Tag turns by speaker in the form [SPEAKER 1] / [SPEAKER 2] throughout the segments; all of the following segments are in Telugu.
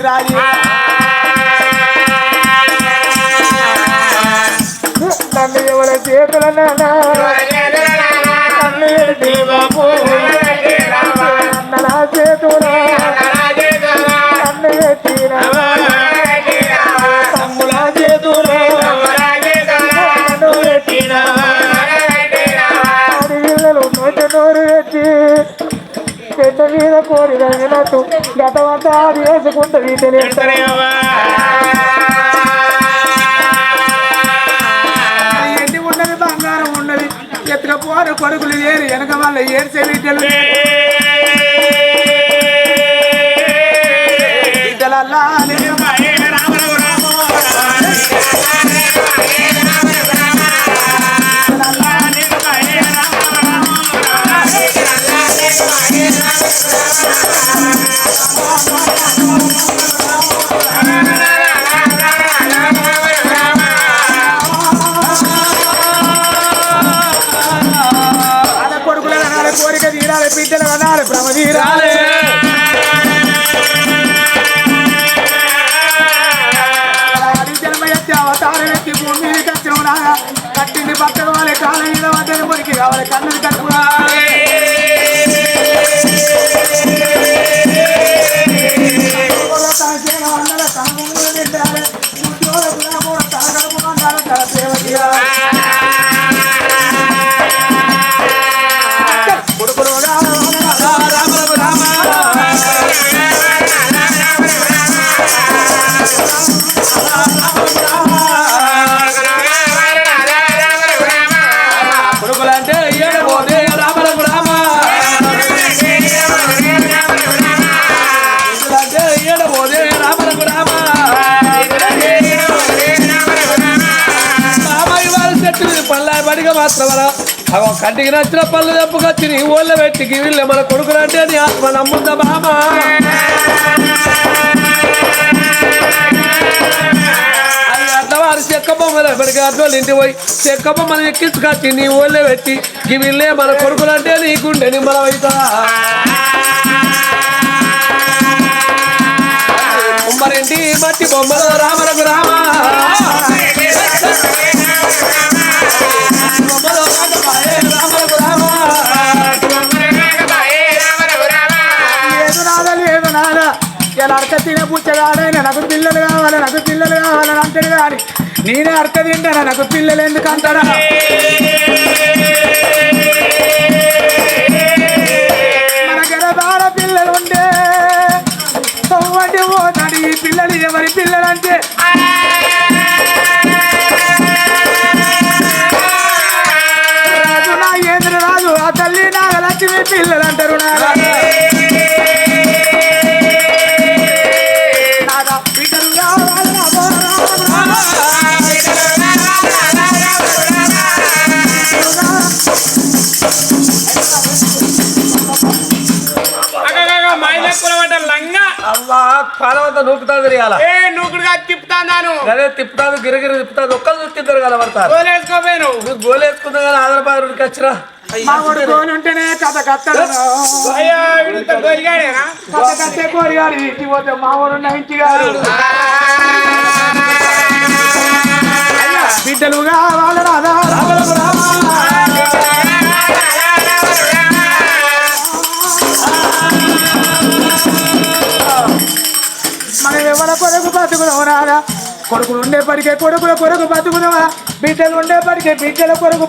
[SPEAKER 1] ఏమి జాతికి నన్ను ఎవరి చేతుల నన్ను నా చేతుల నన్ను ఎత్తిన. మీద కోరి గతమంతా అది తెలియదు ఎన్ని ఉన్నది బంగారం ఉన్నది. ఎత్తుకపోరు కొడుకులు ఏరు వెనక వాళ్ళ ఏడ్చే బిడ్డలు. బిడ్డలల్లా నేను ఆడ చెట్టు మీద పళ్ళ పడిగా మాత్రమరా. అవ కంటికి నచ్చిన పళ్ళు తెప్పుకొచ్చి నీ ఊళ్ళో పెట్టి వీళ్ళే మన కొడుకు అంటే నీ ఆత్మ నమ్ముందా మామ అది చెక్క బొమ్మలు ఎప్పటికీ అడ్డోళ్ళు ఇంటి పోయి చెక్క బొమ్మలు ఎక్కించుకొచ్చి నీ ఊళ్ళో పెట్టి ఈ మన కొడుకులు అంటే నీకుండే నిమ్మలమైతా ఉమ్మరింటి మట్టి బొమ్మలో రామరకు రామా. లేదు ఇలా తినే పుచ్చగాడైనా నాకు పిల్లలు కావాలి నాకు పిల్లలు కావాలని అంటాడు కానీ నేనే అర్థ తింటానా నాకు పిల్లలు ఎందుకు అంటాడా మన గడబాడ పిల్లలు ఉండే పోతాడు ఈ పిల్లలు ఎవరి పిల్లలు
[SPEAKER 2] అంటే
[SPEAKER 3] అవ్వా పాలవంతా నూకుతాది రియాల
[SPEAKER 2] ఏ నూకుడుగా తిప్పుతాను
[SPEAKER 3] అదే తిప్పుతాది గిరగిరి తిప్పుతాది ఒక్కరు చూస్తుంటారు కదా పడతారు
[SPEAKER 2] గోలేసుకోపోయాను
[SPEAKER 3] నువ్వు గోలు వేసుకుందా కానీ ఆంధ్రప్రదేశ్కి వచ్చిరా.
[SPEAKER 1] మా కొడు కోని ఉంటేనే కథ కత్తడు కథ కట్టే కోరి గారు ఇంటికి పోతే మా ఊరు ఉన్న ఇంటి గారు బిడ్డలు కావాలి రాదా మనం ఎవరి కొరకు బతుకుదాం రాదా కొడుకులు ఉండేప్పటికే కొడుకుల కొరకు బతుకుదామా? బిడ్డలు ఉండేప్పటికే బిడ్డల కొరకు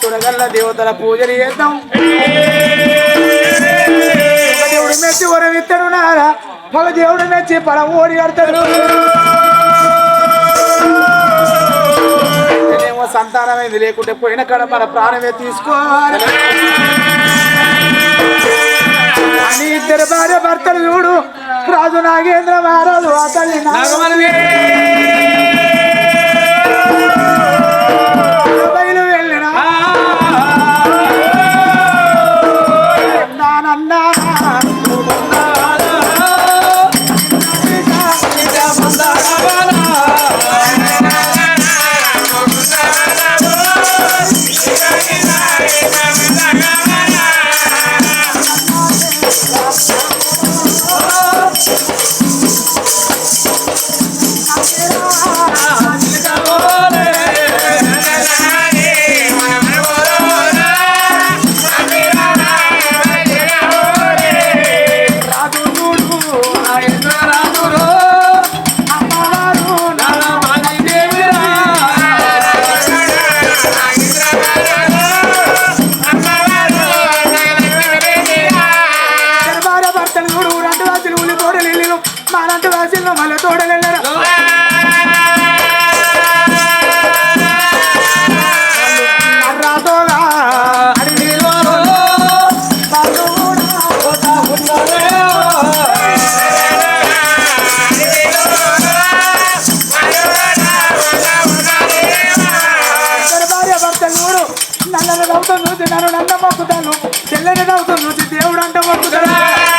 [SPEAKER 1] చూడగల దేవతల పూజలు చేద్దాం. దేవుడు మెచ్చి వరం ఇత్తడు నారా. మగ దేవుడు మెచ్చి పరం ఓడి కడతాడు. ఏమో సంతానమైంది లేకుంటే పోయిన కాడ మన ప్రాణమే తీసుకోవాలి. ఇద్దరు భార్య భర్తలు చూడు. రాజు నాగేంద్ర మహారాజు ఆ నవ్వుతూ చూసి నన్ను నన్న మొక్కుతాను తెల్లని నవ్వుతూ చూసి దేవుడు అంట మొక్కుతాను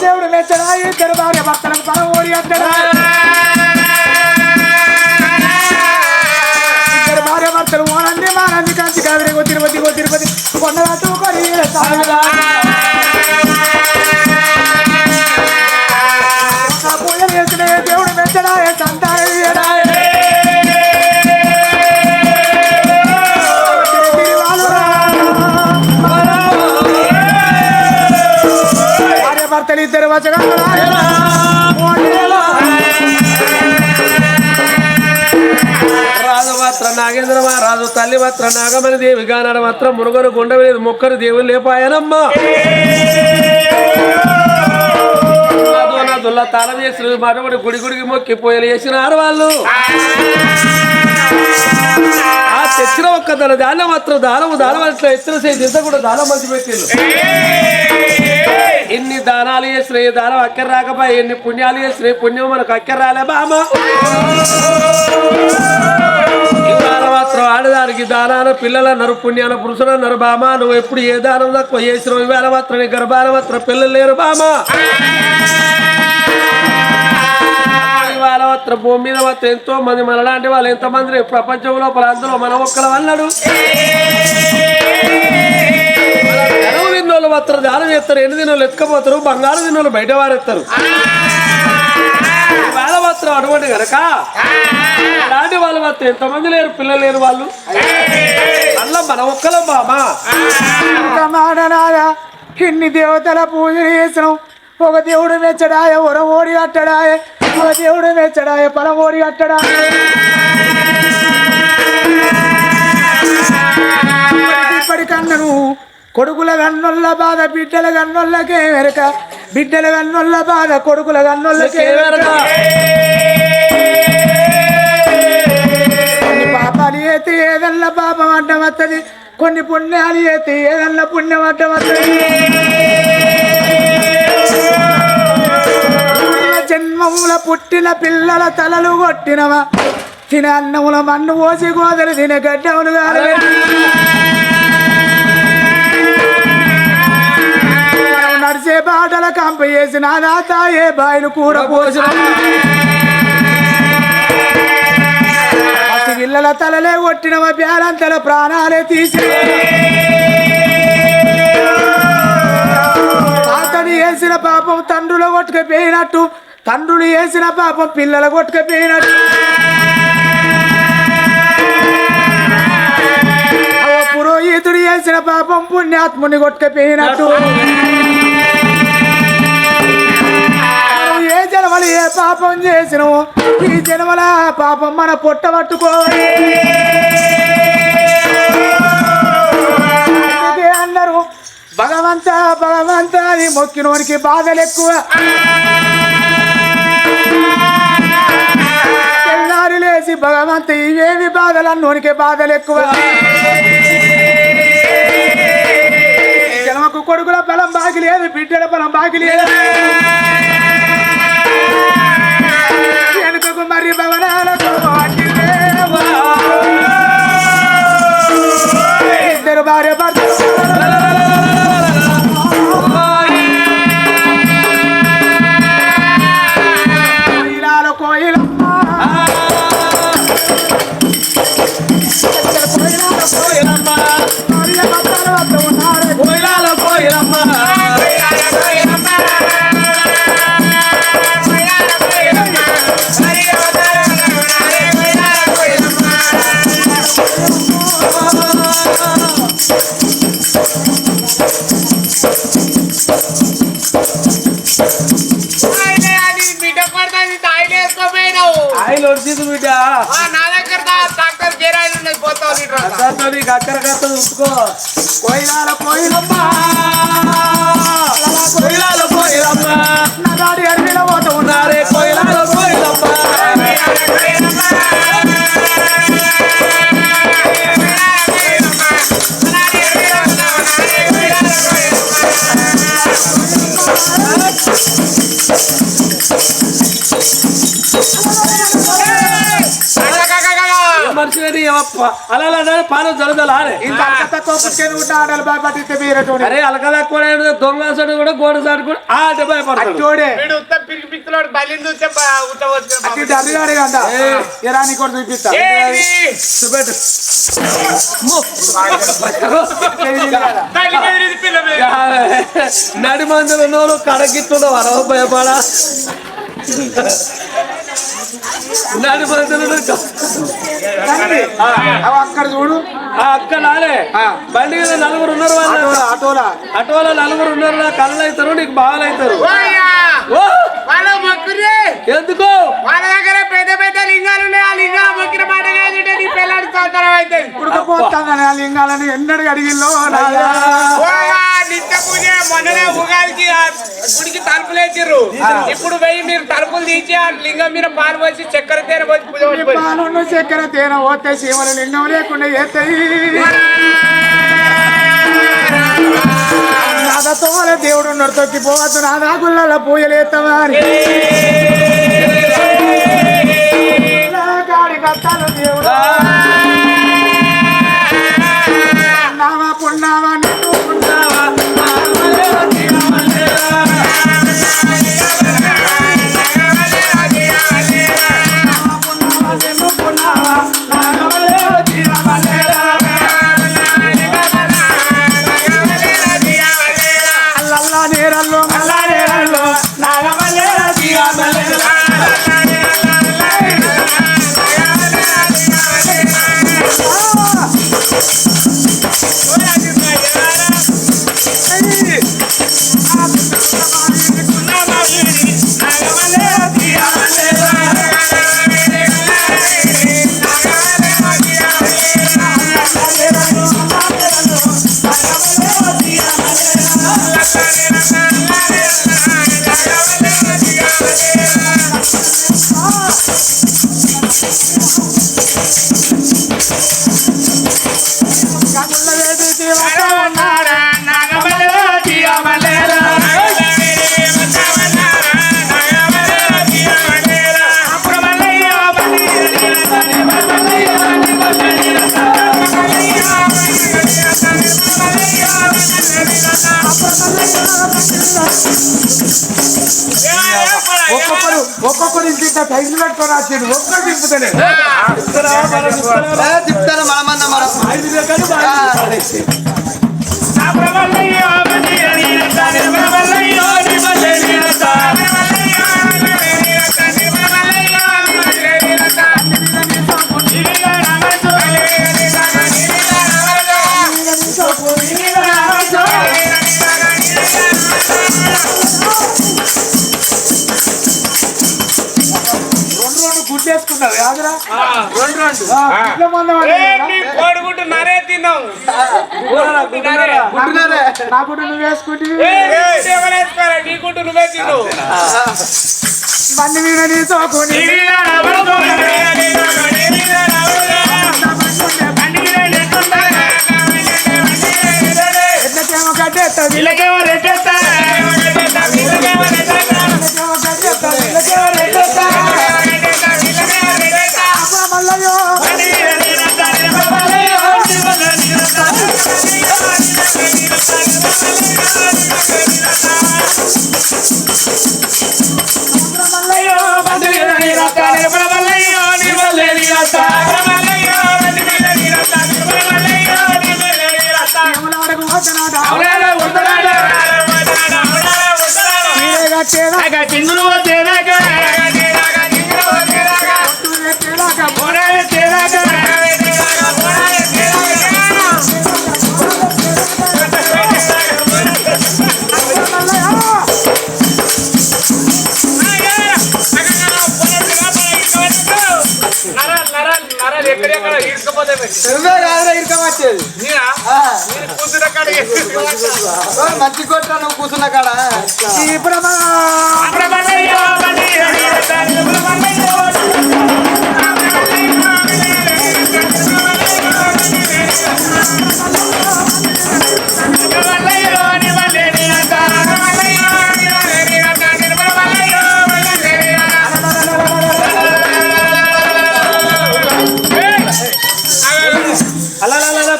[SPEAKER 1] దేవుడు మెచ్చడా ఇద్దరు భార్య భర్తలకు పరం ఓడి అంటాడా ఇద్దరు భార్య భర్తలు ఓనంది మానంది కావిరి తిరుపతి తిరుపతి కొండలాటు వచ్చగా
[SPEAKER 3] రాజు మాత్రం నాగేంద్ర రాజు తల్లి మాత్రం నాగమణి దేవి గానాడు మాత్రం మురుగరు గుండె మీద మొక్కరు దేవుడు లేపాయనమ్మా. దుల్ల తాళం చేసిన మరొకటి గుడి గుడికి మొక్కి పోయలు చేసినారు వాళ్ళు ఆ తెచ్చిన ఒక్క తన దానం మాత్రం దానము దానం అట్లా ఎత్తున చేసి కూడా దానం మంచి పెట్టిండు ఎన్ని దానాలు చేసినాయి దానం అక్కర రాకపోయి ఎన్ని పుణ్యాలు చేసినాయి పుణ్యం మనకు అక్కర రాలే బామ మాత్రం ఆడదానికి దానాలు పిల్లలు అన్నారు పుణ్యాన పురుషులు అన్నారు బామ నువ్వు ఎప్పుడు ఏ దానం తక్కువ చేసినావు ఇవాళ మాత్రం నీ గర్భాన మాత్రం పిల్లలు లేరు బామ ఇవాళ మాత్రం భూమి మీద మాత్రం ఎంతో మంది మనలాంటి వాళ్ళు ఎంతమంది ప్రపంచంలో ప్రపంచం లోపల అందులో మన ఒక్కల వల్లడు మాత్రం దానం చేస్తారు ఎన్ని దినోళ్ళు ఎత్తుకపోతారు బంగారు దిన్నోళ్ళు బయట వారెత్తారు వేళ మాత్రం అటువంటి కనుక అలాంటి వాళ్ళు మాత్రం ఎంతమంది లేరు పిల్లలు లేరు వాళ్ళు? అలా మన ఒక్కలం బామా.
[SPEAKER 1] ఇన్ని దేవతల పూజలు చేసినాం. ఒక దేవుడు మెచ్చడాయ ఉర ఓడి కట్టడాయ ఒక దేవుడు మెచ్చడాయ పల ఓడి కట్టడాయ. ఇప్పటికన్నను కొడుకుల గన్నొల్ల బాధ బిడ్డల గన్నొల్లకే వెరక. బిడ్డల గన్నొల్ల బాధ కొడుకుల గన్నొల్లకే వెరక. పాపాలు చేతి ఏదన్నా పాపం అడ్డం వస్తుంది కొన్ని పుణ్యాలు చేతి ఏదన్నా పుణ్యం అడ్డం వస్తుంది జన్మముల పుట్టిన పిల్లల తలలు కొట్టినవా? తిన అన్నముల మన్ను పోసి గోదలు తిన గడ్డములు కాదు నడిచే బాటల కంప చేసిన నాతాయే బాయిలు కూడా పోసిన పిల్లల తలలే కొట్టినవ బేలంతల ప్రాణాలే తీసి తాతని వేసిన పాపం తండ్రుల కొట్టుకపోయినట్టు తండ్రులు వేసిన పాపం పిల్లల కొట్టుకపోయినట్టు పురోహితుడు వేసిన పాపం పుణ్యాత్ముని కొట్టుకపోయినట్టు పాపం చేసినాము. ఈ జన్మల పాపం మన పొట్ట పట్టుకోవాలి అందుకే అన్నారు భగవంత భగవంత అని మొక్కినోనికి బాధలు ఎక్కువ. తెల్లారి లేచి భగవంత ఇవేమి బాధలు అన్నోనికి బాధలు ఎక్కువ. జన్మకు కొడుకుల బలం బాగి లేదు బిడ్డల బలం బాగి లేదు. వెనుకకు మరి భవనాలకు అడ్డిలేవా. ఇద్దరు భార్య భర్త
[SPEAKER 3] వచ్చింది బిడ్డ.
[SPEAKER 2] ఆ, నా దగ్గర డాక్టర్ కిరాయిలు ఉన్నది పోతావు
[SPEAKER 3] నీకు అక్కర కట్ట చూసుకో.
[SPEAKER 1] కోయిలాల కోయిలమ్మ.
[SPEAKER 3] కోయిలాల కోయిలమ్మ
[SPEAKER 1] నగాడి అడవిలో పోతూ ఉన్నారు.
[SPEAKER 3] అని అలా అలా పానం జరగదాలే
[SPEAKER 1] ఇంత అంత తక్కువ పుట్టుకొని ఉన్న ఆడలు భయపడితే మీరటోని.
[SPEAKER 3] అరే అలకదా కూడా దొంగ సాడు కూడా గోడ సాడు భయపడతాడు.
[SPEAKER 1] కదా. చూపిస్తా.
[SPEAKER 3] చూపెట్టు. నోరు అరవ భయపడా.
[SPEAKER 1] అక్కడ చూడు.
[SPEAKER 3] ఆ అక్క నాలే.
[SPEAKER 1] ఆ.
[SPEAKER 3] బండి మీద నలుగురు ఉన్నారు వాళ్ళు.
[SPEAKER 1] అటోలా అటోలా
[SPEAKER 3] అటువల నలుగురు ఉన్నారు నా కళ్ళు అవుతారు నీకు బాగా అవుతారు ఎందుకు?
[SPEAKER 2] వాళ్ళ దగ్గర పెద్ద పెద్ద లింగాలు ఉన్నాయి. ఆ లింగాలు మొక్కిన మాట కాదుంటే నీ పిల్లడి సంతానం అవుతుంది.
[SPEAKER 1] ఉడకపోతాను ఆ లింగాలని ఎన్నడు అడిగిల్లో
[SPEAKER 2] పూజ మొన్ననే ఉగాదికి గుడికి తలుపులు వేసిర్రు ఇప్పుడు వెయ్యి మీరు తలుపులు తీసి ఆ లింగం మీద పాలు పోసి చక్కెర తేనె పోసి.
[SPEAKER 1] పాలున్న చక్కెర తేనె పోతే శివల లింగం లేకుండా నాదతో దేవుడు ఉన్నడు తొక్కిపోవద్దు నాదా గుళ్ళ కాడి కట్టాలు దేవుడు. పున్నావా
[SPEAKER 2] ఇంత టైం పెట్టుకొని వచ్చిండు ఒక్క తిప్పుతలేదు
[SPEAKER 4] తిప్పుతాను మనమన్న మనం
[SPEAKER 2] రెండు రెండు గుడ్డేసుకున్నావు యాదరా?
[SPEAKER 1] రెండు రెండు.
[SPEAKER 2] గుడ్ల మందం
[SPEAKER 1] ఏ,
[SPEAKER 2] అంటే
[SPEAKER 1] నీ కోడిగుడ్డు నరే.
[SPEAKER 4] గుడ్డున్నారే
[SPEAKER 2] నా గుడ్డ నువ్వు వేసుకుంటే.
[SPEAKER 1] గుడ్డు నువ్వే తిన్నావు
[SPEAKER 2] బండి మీద ఎట్లకేమో
[SPEAKER 4] నువ్వే కాదురా ఇరకమచ్చేది.
[SPEAKER 1] కూతురు
[SPEAKER 4] మంచి కొట్ట నువ్వు కూర్చున్న కాడ.
[SPEAKER 2] ఈ ప్రమా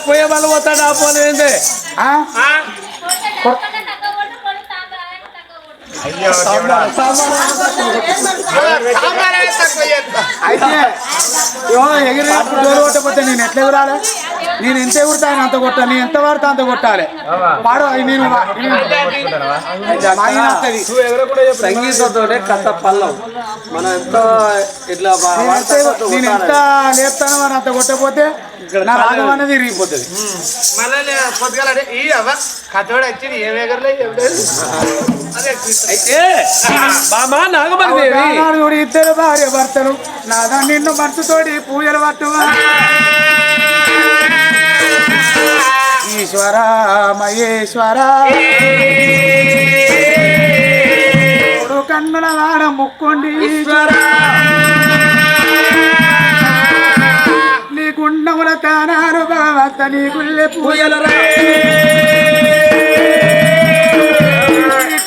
[SPEAKER 3] పోయే వాళ్ళు పోతాడు? ఆ
[SPEAKER 2] ఆ? అయితే యో ఎగిరి డోర్ కొట్టకపోతే నేను ఎట్లా ఎగురాలి? నేను ఎంత ఎగురుతా ఆయన అంత కొట్టాలి నేను ఎంత వాడితే అంత కొట్టాలి. పాడు నేను
[SPEAKER 3] సంగీతంతో కథ పల్లం మనం ఎంత ఇట్లా
[SPEAKER 2] నేను ఎంత లేపుతానో అని అంత కొట్టకపోతే నా రాగం అనేది ఇరిగిపోతుంది
[SPEAKER 1] మళ్ళీ పొద్దుగాల ఈ అవ్వ కథోడు ఏం ఎగరలే
[SPEAKER 3] అయితే బామా నాగమణి
[SPEAKER 2] ఇద్దరు భార్య భర్తలు. నాదా నిన్ను మనసుతోటి పూజలు పట్టువా? ఈశ్వర మహేశ్వర. మూడు కన్నుల వాడ ముక్కోండి నీ గుండముల తానారు బావత్త నీ గుళ్ళె పూజలు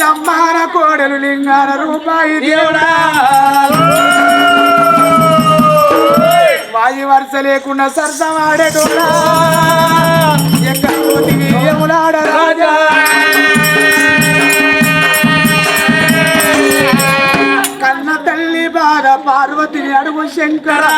[SPEAKER 2] తమ్మాన కోడలు లింగాల రూపాయి దేవుడా. వాయి వరుస లేకుండా సరసమాడేటోడా ఎక్కడ యములాడ రాజా. కన్న తల్లి బాధ పార్వతిని అడుగు శంకరా.